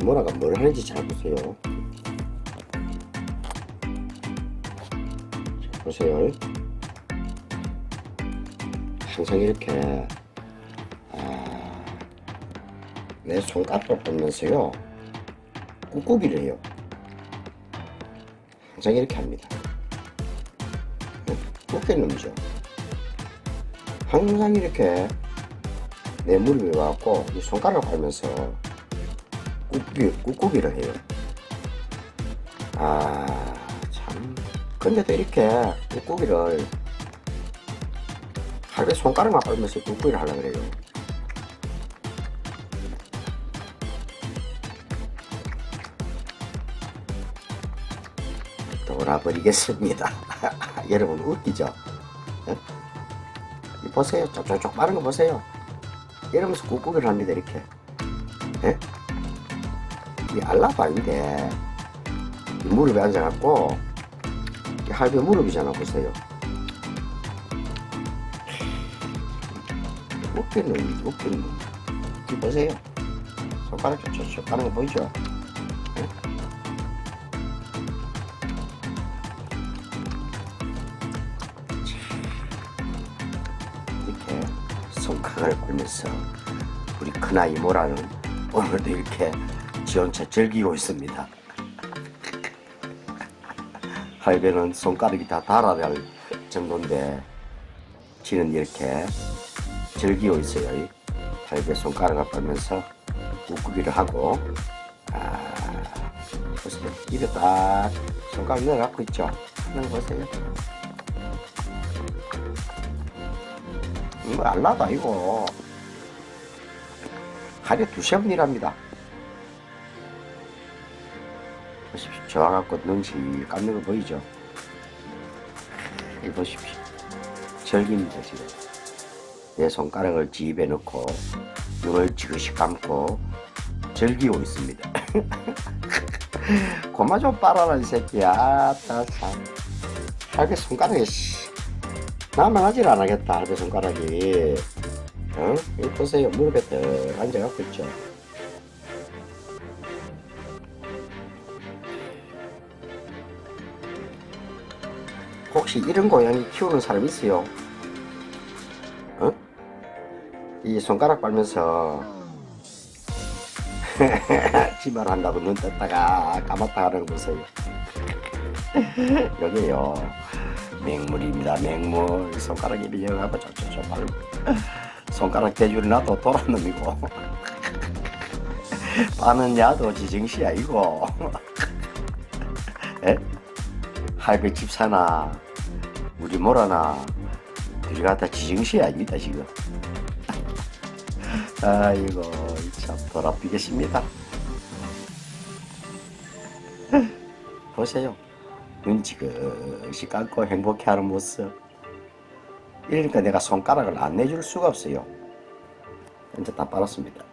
이모라가 뭘 하는지 잘 보세요. 자, 보세요. 항상 이렇게 아, 내 손가락을 보면서요 꾹꾹이를 해요. 항상 이렇게 합니다. 꾹꾹이 놈이죠. 항상 이렇게 내 무릎에 와갖고 이 손가락을 빨면서 꾹꾹이, 꾹꾹이를 해요. 아, 참. 근데도 이렇게 꾹꾹이를 하루에 손가락만 빨면서 꾹꾹이를 하려고 그래요. 돌아버리겠습니다. 여러분 웃기죠? 예? 이 보세요. 쪽쪽쪽 빠른 거 보세요. 이러면서 꾹꾹이를 합니다. 이렇게. 예? 이 알라도 아닌데 이 무릎에 앉아갖고 이 할배 무릎이잖아 보세요 웃기는 웃기는 이 보세요 손가락 쭉 가는 거 보이죠 예? 이렇게 손가락을 걸면서 우리 큰아이 모라는 오늘도 이렇게 지원차 즐기고 있습니다. 할배는 손가락이 다 달아날 정도인데 지는 이렇게 즐기고 있어요. 이 할배 손가락을 빨면서 꾹꾹이를 하고 아 보세요. 입에 딱 손가락 넣어갖고 있죠. 이거 보세요. 이거 알라다 이거 하루에 두세 번이랍니다. 보십시오. 저와 갖고 눈치 깎는 거 보이죠? 이 보십시오. 절기입니다, 지금. 내 손가락을 집에 넣고, 눈을 지그시 감고, 즐기고 있습니다. 고마 좀 빨아라, 이 새끼야. 아따, 참. 할배 손가락에, 씨. 나만 하질 않겠다, 할배 손가락이. 어? 이 보세요. 무릎에 딱 앉아갖고 있죠. 혹시 이런 고양이 키우는 사람 있어요? 어? 이 손가락 빨면서 지말 한다고 눈 떴다가 감았다 하는 거 보세요. 여기요. 맹물입니다. 맹물. 손가락 이리 여가고 저저저 빨고 손가락 대줄이 나도 돌아 놈이고 빠는 야도 지정시야 이거. 에? 할배 집 사나 우리 우리 갖다 지정시 아닙니다 지금. 아이고 참 돌아삐겠습니다. 보세요. 눈 지그시 감고 행복해하는 모습. 이러니까 내가 손가락을 안 내줄 수가 없어요. 이제 다 빨았습니다